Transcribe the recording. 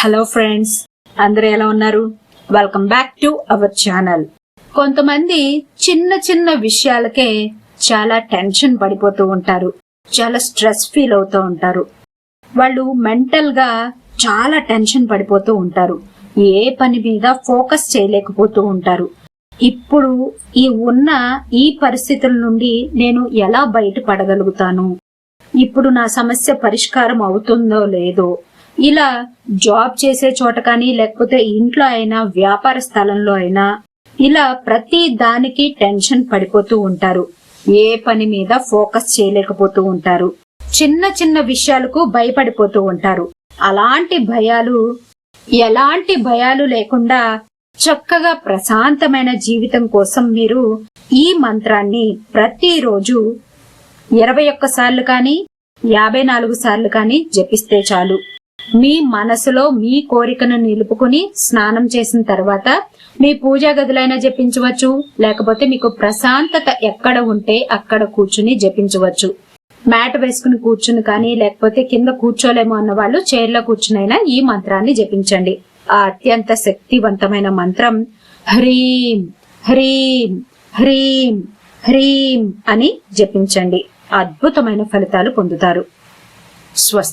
Hello friends అందరు ఎలా ఉన్నారు? Welcome back to our channel కొంతమంది చిన్న చిన్న విషయాలకే చాలా టెన్షన్ పడిపోతూ ఉంటారు చాలా స్ట్రెస్ ఫీల్ అవుతూ ఉంటారు. వాళ్ళు మెంటల్గా చాలా టెన్షన్ పడిపోతూ ఉంటారు ఏ పని మీద ఫోకస్ చేయలేకపోతూ ఉంటారు. ఇప్పుడు ఈ ఉన్న ఈ పరిస్థితుల నుండి నేను ఎలా బయటపడగలుగుతాను? ఇప్పుడు నా సమస్య పరిష్కారం అవుతుందో లేదో ఇలా జాబ్ చేసే చోట కానీ లేకపోతే ఇంట్లో అయినా వ్యాపార స్థలంలో అయినా ఇలా ప్రతి దానికి టెన్షన్ పడిపోతూ ఉంటారు. ఏ పని మీద ఫోకస్ చేయలేకపోతూ ఉంటారు. చిన్న చిన్న విషయాలకు భయపడిపోతూ ఉంటారు. అలాంటి భయాలు ఎలాంటి భయాలు లేకుండా చక్కగా ప్రశాంతమైన జీవితం కోసం మీరు ఈ మంత్రాన్ని ప్రతిరోజు ఇరవై ఒక్క సార్లు కానీ యాభై నాలుగు సార్లు కానీ జపిస్తే చాలు. మీ మనసులో మీ కోరికను నిలుపుకుని స్నానం చేసిన తర్వాత మీ పూజా గదులైనా జపించవచ్చు లేకపోతే మీకు ప్రశాంతత ఎక్కడ ఉంటే అక్కడ కూర్చుని జపించవచ్చు. మ్యాట్ వేసుకుని కూర్చుని కానీ లేకపోతే కింద కూర్చోలేమో అన్న వాళ్ళు చైర్లో కూర్చునైనా ఈ మంత్రాన్ని జపించండి. ఆ అత్యంత శక్తివంతమైన మంత్రం హ్రీం హ్రీం హ్రీం హ్రీం అని జపించండి. అద్భుతమైన ఫలితాలు పొందుతారు. స్వస్తి